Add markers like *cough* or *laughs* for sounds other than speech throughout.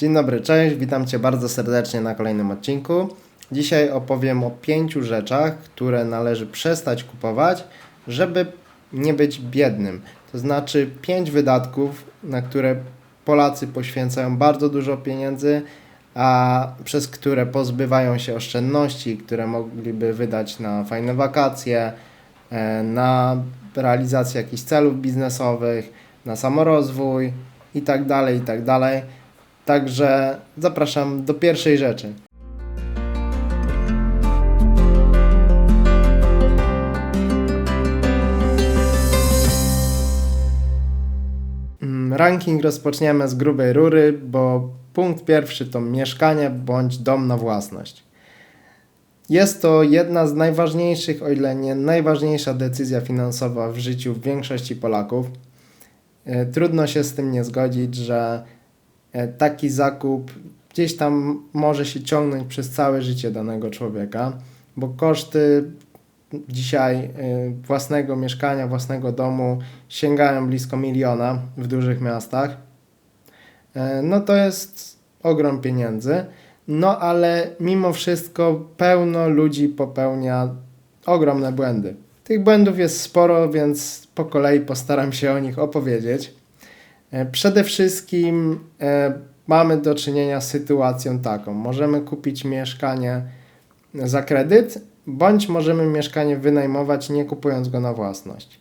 Dzień dobry, cześć, witam Cię bardzo serdecznie na kolejnym odcinku. Dzisiaj opowiem o pięciu rzeczach, które należy przestać kupować, żeby nie być biednym. To znaczy pięć wydatków, na które Polacy poświęcają bardzo dużo pieniędzy, a przez które pozbywają się oszczędności, które mogliby wydać na fajne wakacje, e, na realizację jakichś celów biznesowych, na samorozwój i tak Także zapraszam do pierwszej rzeczy. Mm, Ranking rozpoczniemy z grubej rury, bo punkt pierwszy to mieszkanie bądź dom na własność. Jest to jedna z najważniejszych, o ile nie najważniejsza decyzja finansowa w życiu większości Polaków. E, Trudno się z tym nie zgodzić, że taki zakup gdzieś tam może się ciągnąć przez całe życie danego człowieka, bo koszty dzisiaj e, własnego mieszkania, własnego domu sięgają blisko miliona w dużych miastach. E, No to jest ogrom pieniędzy. No ale mimo wszystko pełno ludzi popełnia ogromne błędy. Tych błędów jest sporo, więc po kolei postaram się o nich opowiedzieć. E, Przede wszystkim e, mamy do czynienia z sytuacją taką. Możemy kupić mieszkanie za kredyt, bądź możemy mieszkanie wynajmować, nie kupując go na własność.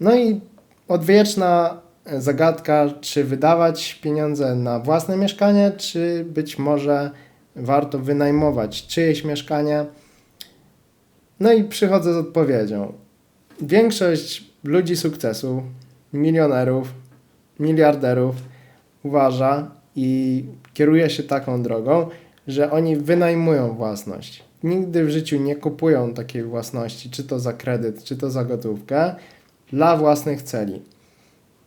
No i odwieczna e, zagadka, czy wydawać pieniądze na własne mieszkanie, czy być może warto wynajmować czyjeś mieszkanie. No i przychodzę z odpowiedzią. Większość ludzi sukcesu, milionerów, miliarderów uważa i kieruje się taką drogą, że oni wynajmują własność. Nigdy w życiu nie kupują takiej własności, czy to za kredyt, czy to za gotówkę, dla własnych celi.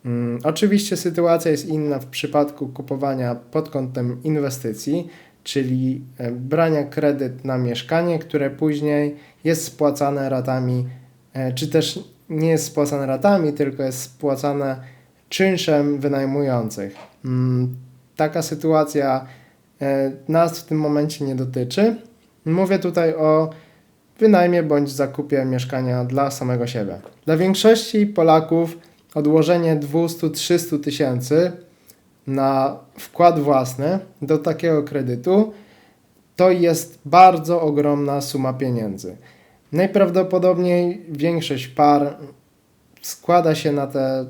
Mm, oczywiście sytuacja jest inna w przypadku kupowania pod kątem inwestycji, czyli e, brania kredyt na mieszkanie, które później jest spłacane ratami, e, czy też nie jest spłacane ratami, tylko jest spłacane czynszem wynajmujących. Mm, Taka sytuacja e, nas w tym momencie nie dotyczy. Mówię tutaj o wynajmie bądź zakupie mieszkania dla samego siebie. Dla większości Polaków odłożenie 200-300 tysięcy na wkład własny do takiego kredytu to jest bardzo ogromna suma pieniędzy. Najprawdopodobniej większość par składa się na te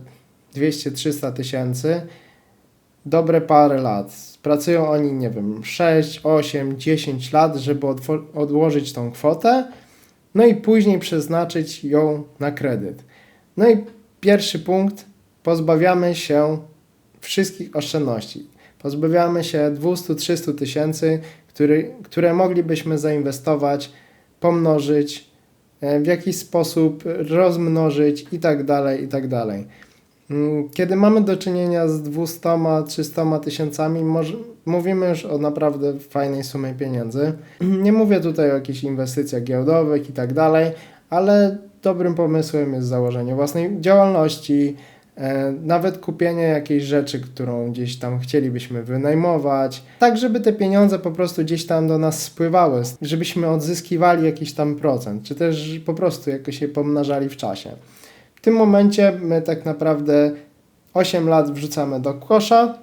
200-300 tysięcy dobre parę lat. Pracują oni, nie wiem, 6, 8, 10 lat, żeby odłożyć tą kwotę, no i później przeznaczyć ją na kredyt. No i pierwszy punkt, pozbawiamy się wszystkich oszczędności. Pozbawiamy się 200-300 tysięcy, który, które moglibyśmy zainwestować, pomnożyć, e, w jakiś sposób rozmnożyć i tak dalej, i tak dalej. Mm, Kiedy mamy do czynienia z 200-300 tysiącami, mówimy już o naprawdę fajnej sumie pieniędzy. Nie mówię tutaj o jakichś inwestycjach giełdowych i tak dalej, ale dobrym pomysłem jest założenie własnej działalności, e, nawet kupienie jakiejś rzeczy, którą gdzieś tam chcielibyśmy wynajmować, tak żeby te pieniądze po prostu gdzieś tam do nas spływały, żebyśmy odzyskiwali jakiś tam procent, czy też po prostu jakoś je pomnażali w czasie. Tym momencie my tak naprawdę 8 lat wrzucamy do kosza,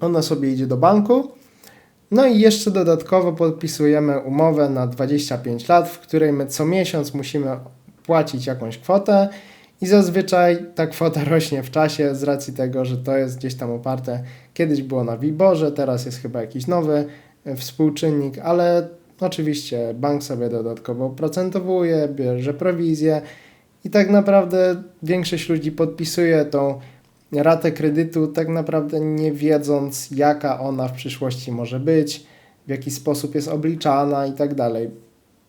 ono sobie idzie do banku, no i jeszcze dodatkowo podpisujemy umowę na 25 lat, w której my co miesiąc musimy płacić jakąś kwotę. I zazwyczaj ta kwota *laughs* rośnie w czasie z racji tego, że to jest gdzieś tam oparte. Kiedyś było na Wiborze, teraz jest chyba jakiś nowy e, współczynnik, ale oczywiście bank sobie dodatkowo oprocentowuje, bierze prowizję i tak naprawdę większość ludzi podpisuje tą ratę kredytu, tak naprawdę nie wiedząc, jaka ona w przyszłości może być, w jaki sposób jest obliczana i tak dalej.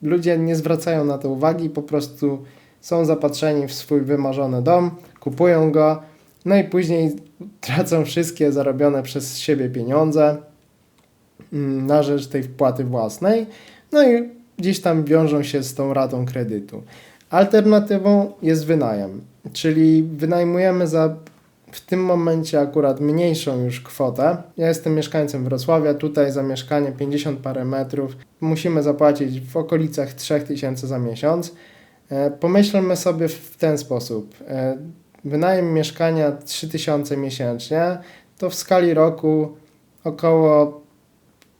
Ludzie nie zwracają na to uwagi, po prostu są zapatrzeni w swój wymarzony dom, kupują go, no i później *laughs* tracą wszystkie zarobione przez siebie pieniądze mm, na rzecz tej wpłaty własnej, no i gdzieś tam wiążą się z tą ratą kredytu. Alternatywą jest wynajem, czyli wynajmujemy za w tym momencie akurat mniejszą już kwotę. Ja jestem mieszkańcem Wrocławia, tutaj za mieszkanie 50 parę metrów musimy zapłacić w okolicach 3000 za miesiąc. E, Pomyślmy sobie w ten sposób. E, Wynajem mieszkania 3000 miesięcznie to w skali roku około,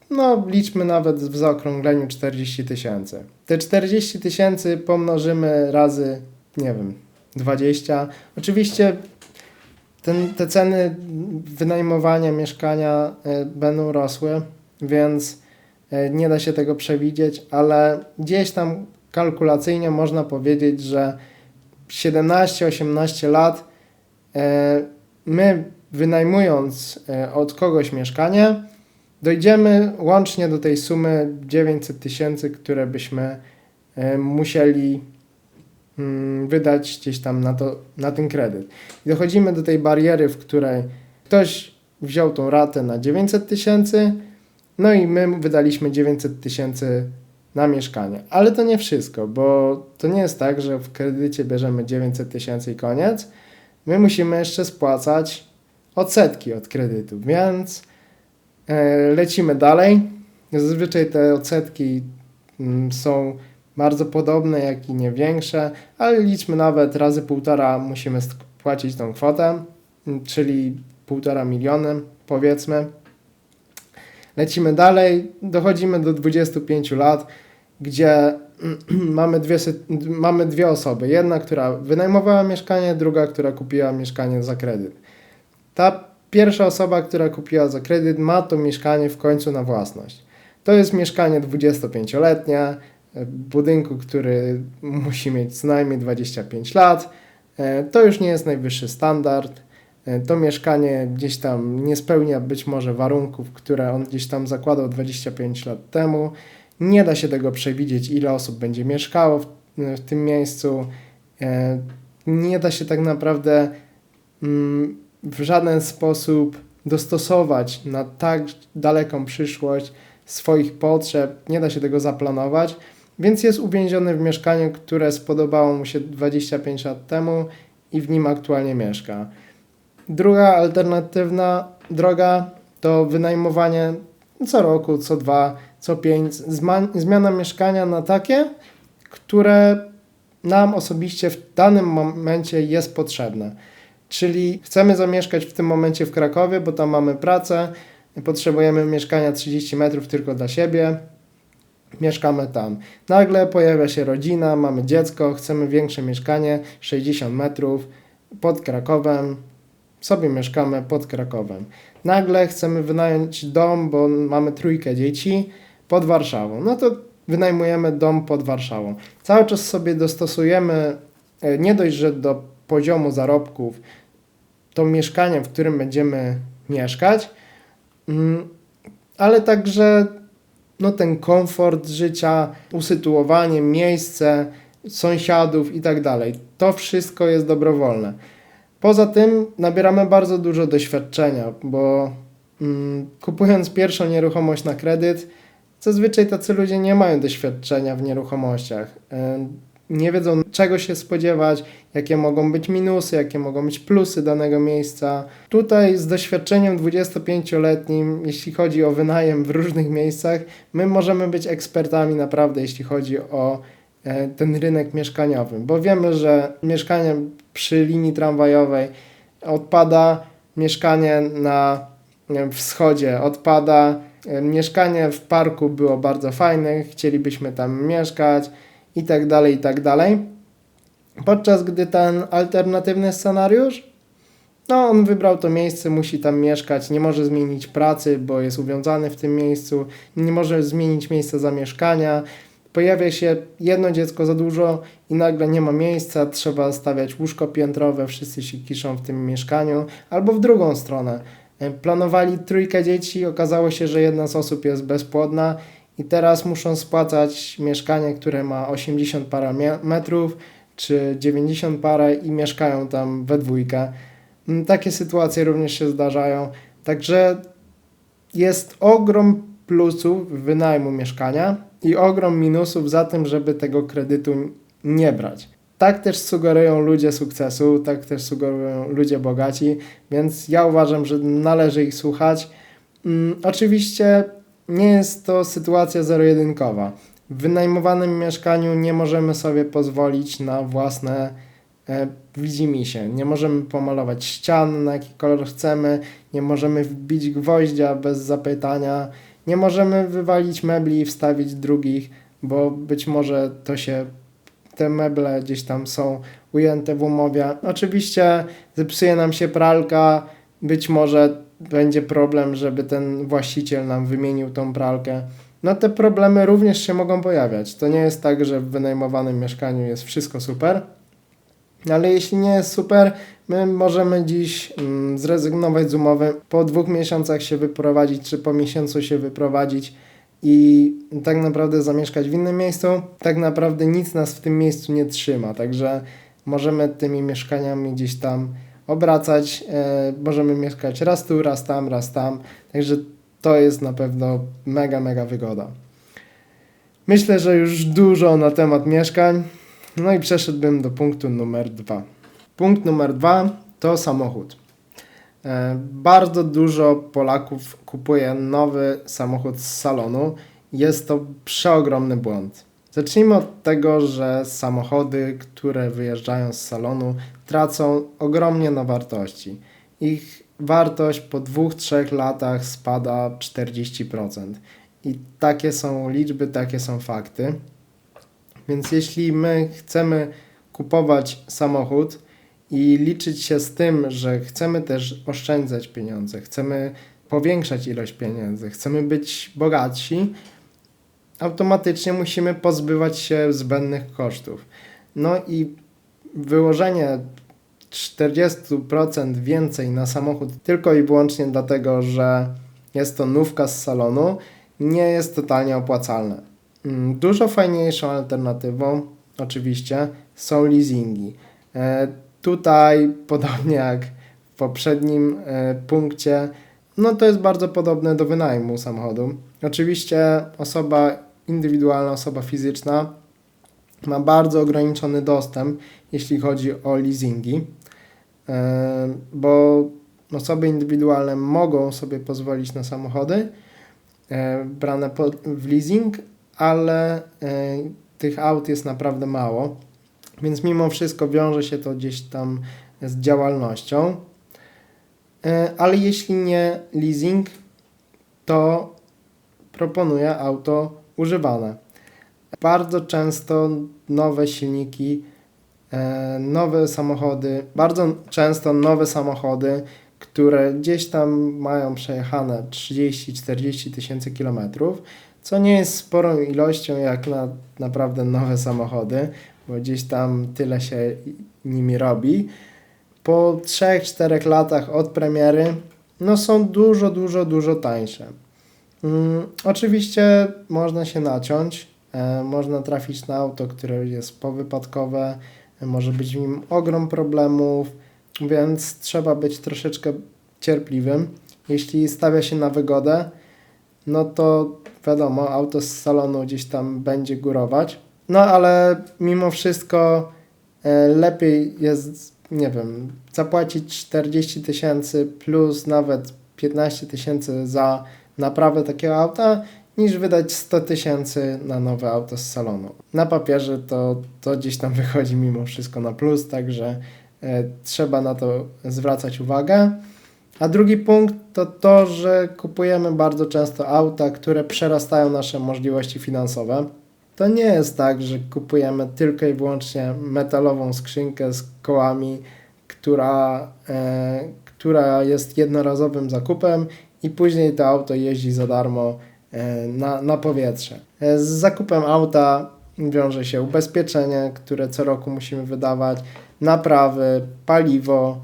no liczmy nawet w zaokrągleniu 40 tysięcy. Te 40 tysięcy pomnożymy razy, nie wiem, 20. Oczywiście ten, te ceny wynajmowania mieszkania e, będą rosły, więc e, nie da się tego przewidzieć, ale gdzieś tam kalkulacyjnie można powiedzieć, że 17-18 lat e, my wynajmując e, od kogoś mieszkanie, dojdziemy łącznie do tej sumy 900 tysięcy, które byśmy e, musieli mm, wydać gdzieś tam na, to, na ten kredyt. I dochodzimy do tej bariery, w której ktoś wziął tą ratę na 900 tysięcy, no i my wydaliśmy 900 tysięcy na mieszkanie. Ale to nie wszystko, bo to nie jest tak, że w kredycie bierzemy 900 tysięcy i koniec. My musimy jeszcze spłacać odsetki od kredytu, więc lecimy dalej. Zazwyczaj te odsetki mm, są bardzo podobne, jak i nie większe, ale liczmy nawet razy półtora musimy spłacić tą kwotę, mm, czyli półtora miliona powiedzmy. Lecimy dalej, dochodzimy do 25 lat, gdzie *clears throat* mamy dwie, mamy dwie osoby. Jedna, która wynajmowała mieszkanie, druga, która kupiła mieszkanie za kredyt. Ta pierwsza osoba, która kupiła za kredyt, ma to mieszkanie w końcu na własność. To jest mieszkanie 25-letnie, w budynku, który musi mieć co najmniej 25 lat. E, To już nie jest najwyższy standard. E, To mieszkanie gdzieś tam nie spełnia być może warunków, które on gdzieś tam zakładał 25 lat temu. Nie da się tego przewidzieć, ile osób będzie mieszkało w, w tym miejscu. E, Nie da się tak naprawdę mm, w żaden sposób dostosować na tak daleką przyszłość swoich potrzeb. Nie da się tego zaplanować, więc jest uwięziony w mieszkaniu, które spodobało mu się 25 lat temu i w nim aktualnie mieszka. Druga alternatywna droga to wynajmowanie co roku, co dwa, co pięć, zmiana mieszkania na takie, które nam osobiście w danym momencie jest potrzebne. Czyli chcemy zamieszkać w tym momencie w Krakowie, bo tam mamy pracę, potrzebujemy mieszkania 30 metrów tylko dla siebie, mieszkamy tam. Nagle pojawia się rodzina, mamy dziecko, chcemy większe mieszkanie, 60 metrów pod Krakowem, sobie mieszkamy pod Krakowem. Nagle chcemy wynająć dom, bo mamy trójkę dzieci pod Warszawą. No to wynajmujemy dom pod Warszawą. Cały czas sobie dostosujemy e, nie dość, że do poziomu zarobków to mieszkanie, w którym będziemy mieszkać, mm, ale także no, ten komfort życia, usytuowanie, miejsce, sąsiadów i tak dalej. To wszystko jest dobrowolne. Poza tym nabieramy bardzo dużo doświadczenia, bo mm, kupując pierwszą nieruchomość na kredyt, zazwyczaj tacy ludzie nie mają doświadczenia w nieruchomościach. Nie wiedzą czego się spodziewać, jakie mogą być minusy, jakie mogą być plusy danego miejsca. Tutaj z doświadczeniem 25-letnim, jeśli chodzi o wynajem w różnych miejscach, my możemy być ekspertami naprawdę, jeśli chodzi o e, ten rynek mieszkaniowy, bo wiemy, że mieszkanie przy linii tramwajowej odpada, mieszkanie na wschodzie odpada, e, mieszkanie w parku było bardzo fajne, chcielibyśmy tam mieszkać i tak dalej, i tak dalej. Podczas gdy ten alternatywny scenariusz, no on wybrał to miejsce, musi tam mieszkać, nie może zmienić pracy, bo jest uwiązany w tym miejscu, nie może zmienić miejsca zamieszkania, pojawia się jedno dziecko za dużo i nagle nie ma miejsca, trzeba stawiać łóżko piętrowe, wszyscy się kiszą w tym mieszkaniu, albo w drugą stronę. Planowali trójkę dzieci, okazało się, że jedna z osób jest bezpłodna i teraz muszą spłacać mieszkanie, które ma 80 parę metrów czy 90 parę i mieszkają tam we dwójkę. Mm, Takie sytuacje również się zdarzają. Także jest ogrom plusów wynajmu mieszkania i ogrom minusów za tym, żeby tego kredytu nie brać. Tak też sugerują ludzie sukcesu, tak też sugerują ludzie bogaci, więc ja uważam, że należy ich słuchać. Mm, oczywiście nie jest to sytuacja zero-jedynkowa. W wynajmowanym mieszkaniu nie możemy sobie pozwolić na własne e, widzimisię. Nie możemy pomalować ścian na jaki kolor chcemy, nie możemy wbić gwoździa bez zapytania, nie możemy wywalić mebli i wstawić drugich, bo być może to się te meble gdzieś tam są ujęte w umowie. Oczywiście zepsuje nam się pralka, być może będzie problem, żeby ten właściciel nam wymienił tą pralkę. No te problemy również się mogą pojawiać. To nie jest tak, że w wynajmowanym mieszkaniu jest wszystko super. Ale jeśli nie jest super, my możemy dziś mm, zrezygnować z umowy, po dwóch miesiącach się wyprowadzić, czy po miesiącu się wyprowadzić i tak naprawdę zamieszkać w innym miejscu. Tak naprawdę nic nas w tym miejscu nie trzyma, także możemy tymi mieszkaniami gdzieś tam obracać, e, możemy mieszkać raz tu, raz tam, raz tam, także to jest na pewno mega, mega wygoda. Myślę, że już dużo na temat mieszkań. No i przeszedłbym do punktu numer dwa. Punkt numer dwa to samochód. E, Bardzo dużo Polaków kupuje nowy samochód z salonu. Jest to przeogromny błąd. Zacznijmy od tego, że samochody, które wyjeżdżają z salonu, tracą ogromnie na wartości. Ich wartość po 2-3 latach spada 40%. I takie są liczby, takie są fakty. Więc jeśli my chcemy kupować samochód i liczyć się z tym, że chcemy też oszczędzać pieniądze, chcemy powiększać ilość pieniędzy, chcemy być bogatsi, automatycznie musimy pozbywać się zbędnych kosztów. No i wyłożenie 40% więcej na samochód tylko i wyłącznie dlatego, że jest to nówka z salonu, nie jest totalnie opłacalne. Mm, Dużo fajniejszą alternatywą, oczywiście, są leasingi. E, tutaj, *laughs* podobnie jak w poprzednim e, punkcie, no to jest bardzo podobne do wynajmu samochodu. Oczywiście osoba indywidualna, osoba fizyczna ma bardzo ograniczony dostęp, jeśli chodzi o leasingi, e, bo osoby indywidualne mogą sobie pozwolić na samochody e, brane w leasing, ale e, tych aut jest naprawdę mało, więc mimo wszystko wiąże się to gdzieś tam z działalnością. Ale jeśli nie leasing, to proponuję auto używane. Bardzo często nowe silniki, e, nowe samochody, bardzo często nowe samochody, które gdzieś tam mają przejechane 30-40 tysięcy kilometrów, co nie jest sporą ilością jak na naprawdę nowe samochody, bo gdzieś tam tyle się nimi robi. Po 3-4 latach od premiery, no są dużo, dużo, dużo tańsze. Mm, oczywiście można się naciąć, e, można trafić na auto, które jest powypadkowe, e, może być w nim ogrom problemów, więc trzeba być troszeczkę cierpliwym. Jeśli stawia się na wygodę, no to wiadomo, auto z salonu gdzieś tam będzie górować. No ale mimo wszystko e, lepiej jest, nie wiem, zapłacić 40 tysięcy plus nawet 15 tysięcy za naprawę takiego auta, niż wydać 100 tysięcy na nowe auto z salonu. Na papierze to, to gdzieś tam wychodzi mimo wszystko na plus, także e, trzeba na to zwracać uwagę. A drugi punkt to to, że kupujemy bardzo często auta, które przerastają nasze możliwości finansowe. To nie jest tak, że kupujemy tylko i wyłącznie metalową skrzynkę z kołami, która, e, która jest jednorazowym zakupem i później to auto jeździ za darmo e, na, na powietrze. E, z zakupem auta wiąże się ubezpieczenie, które co roku musimy wydawać, naprawy, paliwo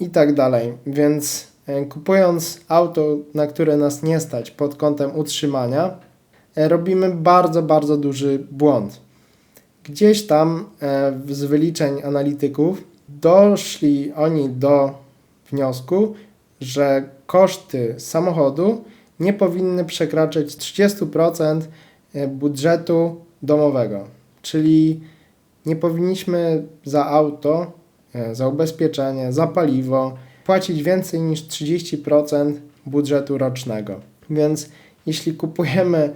i tak dalej. Więc e, kupując auto, na które nas nie stać pod kątem utrzymania, robimy bardzo, bardzo duży błąd. Gdzieś tam z wyliczeń analityków doszli oni do wniosku, że koszty samochodu nie powinny przekraczać 30% budżetu domowego. Czyli nie powinniśmy za auto, e, za ubezpieczenie, za paliwo płacić więcej niż 30% budżetu rocznego. Więc jeśli kupujemy,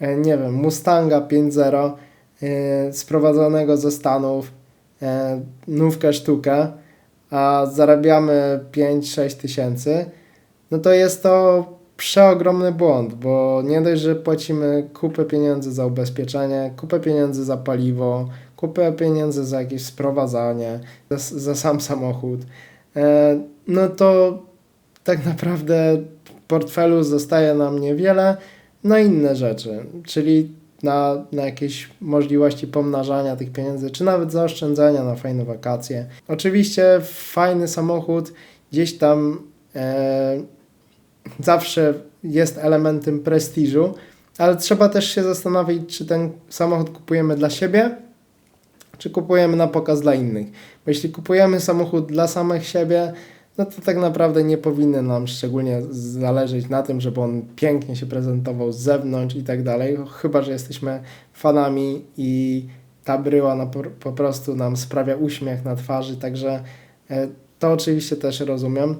e, nie wiem, Mustanga 5.0 e, sprowadzonego ze Stanów, e, nówkę sztukę, a zarabiamy 5-6 tysięcy, no to jest to przeogromny błąd, bo nie dość, że płacimy kupę pieniędzy za ubezpieczenie, kupę pieniędzy za paliwo, kupę pieniędzy za jakieś sprowadzanie, za, za sam samochód, e, no to tak naprawdę w portfelu zostaje nam niewiele na inne rzeczy, czyli na, na jakieś możliwości pomnażania tych pieniędzy, czy nawet zaoszczędzania na fajne wakacje. Oczywiście fajny samochód gdzieś tam e, zawsze jest elementem prestiżu, ale trzeba też się zastanowić, czy ten samochód kupujemy dla siebie, czy kupujemy na pokaz dla innych. Bo jeśli kupujemy samochód dla samych siebie, no to tak naprawdę nie powinno nam szczególnie zależeć na tym, żeby on pięknie się prezentował z zewnątrz i tak dalej, chyba że jesteśmy fanami i ta bryła na, po prostu nam sprawia uśmiech na twarzy, także e, to oczywiście też rozumiem.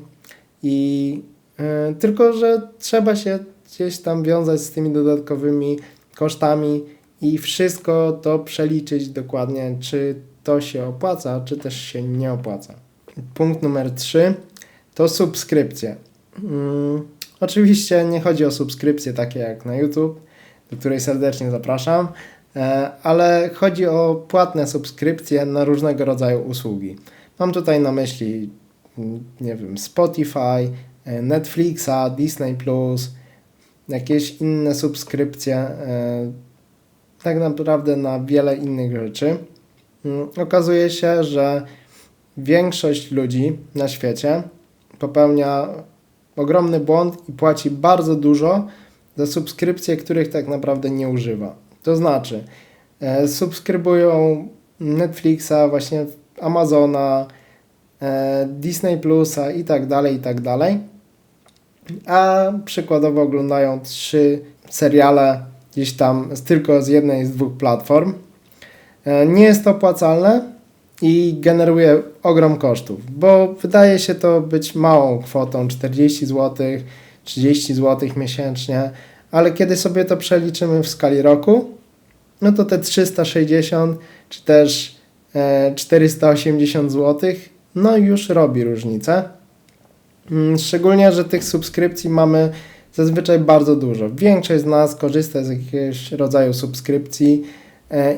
I e, tylko, że trzeba się gdzieś tam wiązać z tymi dodatkowymi kosztami i wszystko to przeliczyć dokładnie, czy to się opłaca, czy też się nie opłaca. Punkt numer 3 to subskrypcje. Hmm, oczywiście nie chodzi o subskrypcje takie jak na YouTube, do której serdecznie zapraszam, e, ale chodzi o płatne subskrypcje na różnego rodzaju usługi. Mam tutaj na myśli, mm, nie wiem, Spotify, e, Netflixa, Disney jakieś inne subskrypcje, e, tak naprawdę na wiele innych rzeczy. Mm, okazuje się, że większość ludzi na świecie popełnia ogromny błąd i płaci bardzo dużo za subskrypcje, których tak naprawdę nie używa. To znaczy, e, subskrybują Netflixa, właśnie Amazona, e, Disney Plusa i tak dalej, i tak dalej. A przykładowo oglądają trzy seriale gdzieś tam tylko z jednej z dwóch platform. E, nie jest to opłacalne, i generuje ogrom kosztów, bo wydaje się to być małą kwotą 40 zł, 30 zł miesięcznie, ale kiedy sobie to przeliczymy w skali roku, no to te 360 czy też e, 480 zł, no już robi różnicę. Mm, szczególnie, że tych subskrypcji mamy zazwyczaj bardzo dużo. Większość z nas korzysta z jakiegoś rodzaju subskrypcji E,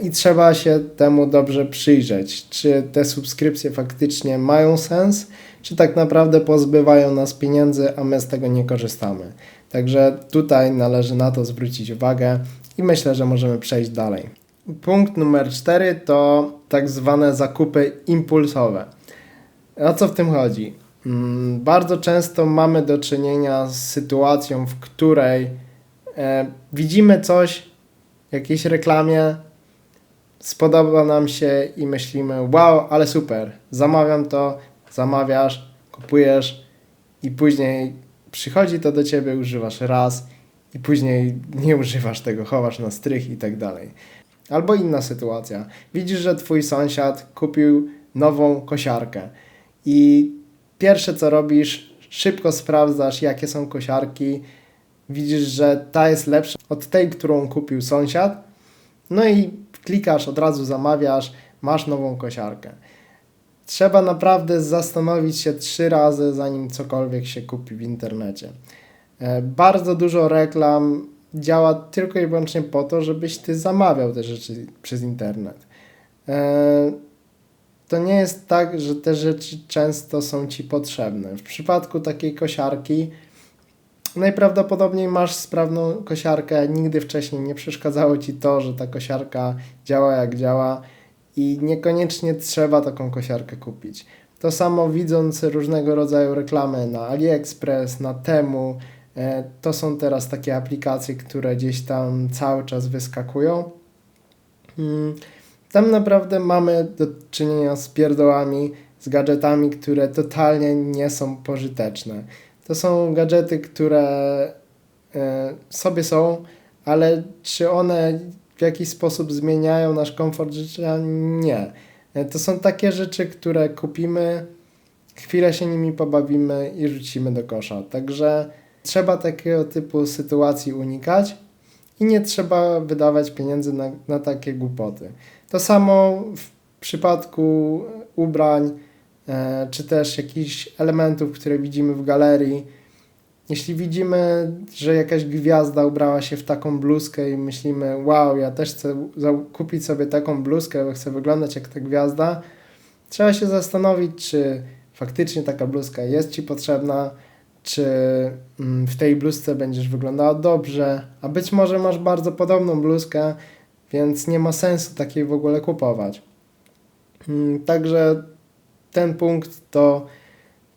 i trzeba się temu dobrze przyjrzeć, czy te subskrypcje faktycznie mają sens, czy tak naprawdę pozbywają nas pieniędzy, a my z tego nie korzystamy. Także tutaj należy na to zwrócić uwagę i myślę, że możemy przejść dalej. Punkt numer 4 to tak zwane zakupy impulsowe. O co w tym chodzi? Mm, bardzo często mamy do czynienia z sytuacją, w której e, widzimy coś jakiejś reklamie, spodoba nam się i myślimy, wow, ale super, zamawiam to, zamawiasz, kupujesz i później przychodzi to do ciebie, używasz raz i później nie używasz tego, chowasz na strych i tak dalej. Albo inna sytuacja. Widzisz, że twój sąsiad kupił nową kosiarkę i pierwsze co robisz, szybko sprawdzasz, jakie są kosiarki, widzisz, że ta jest lepsza od tej, którą kupił sąsiad, no i klikasz, od razu zamawiasz, masz nową kosiarkę. Trzeba naprawdę zastanowić się trzy razy, zanim cokolwiek się kupi w internecie. E, bardzo dużo reklam działa tylko i wyłącznie po to, żebyś ty zamawiał te rzeczy przez internet. E, to nie jest tak, że te rzeczy często są ci potrzebne. W przypadku takiej kosiarki najprawdopodobniej masz sprawną kosiarkę, nigdy wcześniej nie przeszkadzało ci to, że ta kosiarka działa jak działa i niekoniecznie trzeba taką kosiarkę kupić. To samo widząc różnego rodzaju reklamy na AliExpress, na Temu, e, to są teraz takie aplikacje, które gdzieś tam cały czas wyskakują. Hmm, tam naprawdę mamy do czynienia z pierdołami, z gadżetami, które totalnie nie są pożyteczne. To są gadżety, które e, sobie są, ale czy one w jakiś sposób zmieniają nasz komfort życia? Nie. E, To są takie rzeczy, które kupimy, chwilę się nimi pobawimy i rzucimy do kosza. Także trzeba takiego typu sytuacji unikać i nie trzeba wydawać pieniędzy na, na takie głupoty. To samo w przypadku ubrań, czy też jakichś elementów, które widzimy w galerii. Jeśli widzimy, że jakaś gwiazda ubrała się w taką bluzkę i myślimy, wow, ja też chcę kupić sobie taką bluzkę, bo chcę wyglądać jak ta gwiazda, trzeba się zastanowić, czy faktycznie taka bluzka jest Ci potrzebna, czy mm, w tej bluzce będziesz wyglądała dobrze, a być może masz bardzo podobną bluzkę, więc nie ma sensu takiej w ogóle kupować. Mm, Także ten punkt to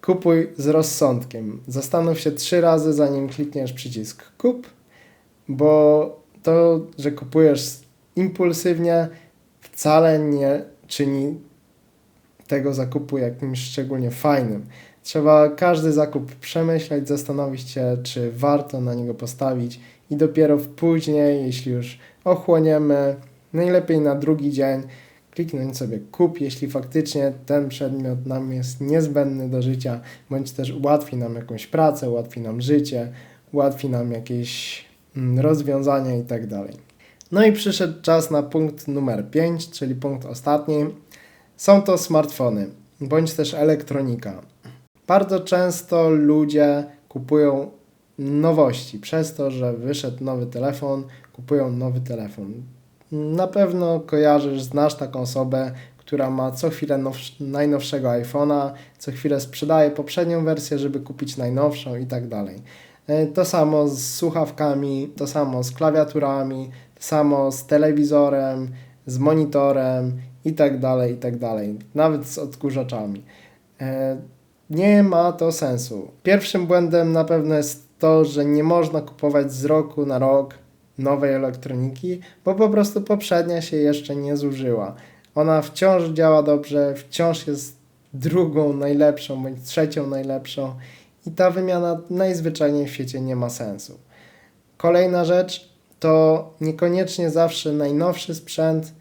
kupuj z rozsądkiem. Zastanów się trzy razy, zanim klikniesz przycisk kup, bo to, że kupujesz impulsywnie, wcale nie czyni tego zakupu jakimś szczególnie fajnym. Trzeba każdy zakup przemyśleć, zastanowić się, czy warto na niego postawić i dopiero później, jeśli już ochłoniemy, najlepiej na drugi dzień, kliknąć sobie kup, jeśli faktycznie ten przedmiot nam jest niezbędny do życia, bądź też ułatwi nam jakąś pracę, ułatwi nam życie, ułatwi nam jakieś mm, rozwiązania i tak. No i przyszedł czas na punkt numer 5, czyli punkt ostatni. Są to smartfony, bądź też elektronika. Bardzo często ludzie kupują nowości przez to, że wyszedł nowy telefon, kupują nowy telefon. Na pewno kojarzysz, znasz taką osobę, która ma co chwilę now- najnowszego iPhone'a, co chwilę sprzedaje poprzednią wersję, żeby kupić najnowszą i tak dalej. E, To samo z słuchawkami, to samo z klawiaturami, to samo z telewizorem, z monitorem i tak dalej, i tak dalej. Nawet z odkurzaczami. E, Nie ma to sensu. Pierwszym błędem na pewno jest to, że nie można kupować z roku na rok nowej elektroniki, bo po prostu poprzednia się jeszcze nie zużyła. Ona wciąż działa dobrze, wciąż jest drugą najlepszą bądź trzecią najlepszą i ta wymiana najzwyczajniej w świecie nie ma sensu. Kolejna rzecz to niekoniecznie zawsze najnowszy sprzęt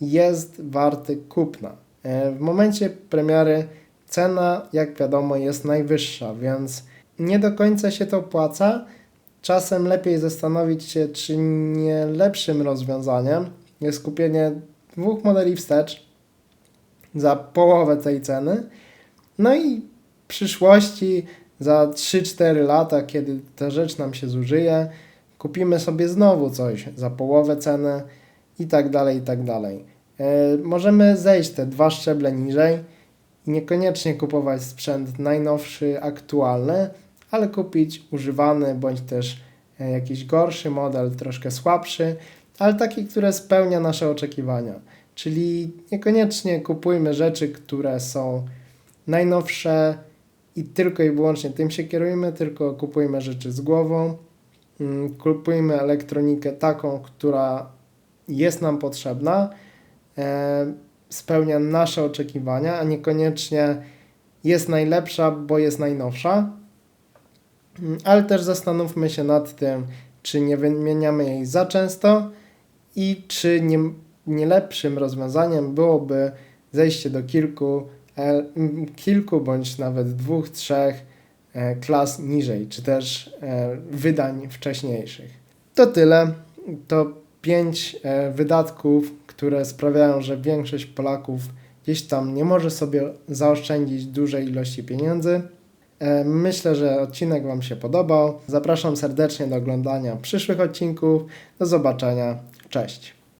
jest warty kupna. E, W momencie premiery cena, jak wiadomo, jest najwyższa, więc nie do końca się to opłaca. Czasem lepiej zastanowić się, czy nie lepszym rozwiązaniem jest kupienie dwóch modeli wstecz za połowę tej ceny. No i w przyszłości, za 3-4 lata, kiedy ta rzecz nam się zużyje, kupimy sobie znowu coś za połowę ceny i tak dalej, i tak dalej. E, możemy zejść te dwa szczeble niżej i niekoniecznie kupować sprzęt najnowszy, aktualny, ale kupić używany bądź też e, jakiś gorszy model, troszkę słabszy, ale taki, który spełnia nasze oczekiwania. Czyli niekoniecznie kupujmy rzeczy, które są najnowsze i tylko i wyłącznie tym się kierujmy, tylko kupujmy rzeczy z głową. Mm, Kupujmy elektronikę taką, która jest nam potrzebna, e, spełnia nasze oczekiwania, a niekoniecznie jest najlepsza, bo jest najnowsza. Ale też zastanówmy się nad tym, czy nie wymieniamy jej za często i czy nie, nie lepszym rozwiązaniem byłoby zejście do kilku, kilku bądź nawet dwóch, trzech e, klas niżej, czy też e, wydań wcześniejszych. To tyle. To pięć e, wydatków, które sprawiają, że większość Polaków gdzieś tam nie może sobie zaoszczędzić dużej ilości pieniędzy. E, Myślę, że odcinek Wam się podobał. Zapraszam serdecznie do oglądania przyszłych odcinków. Do zobaczenia. Cześć.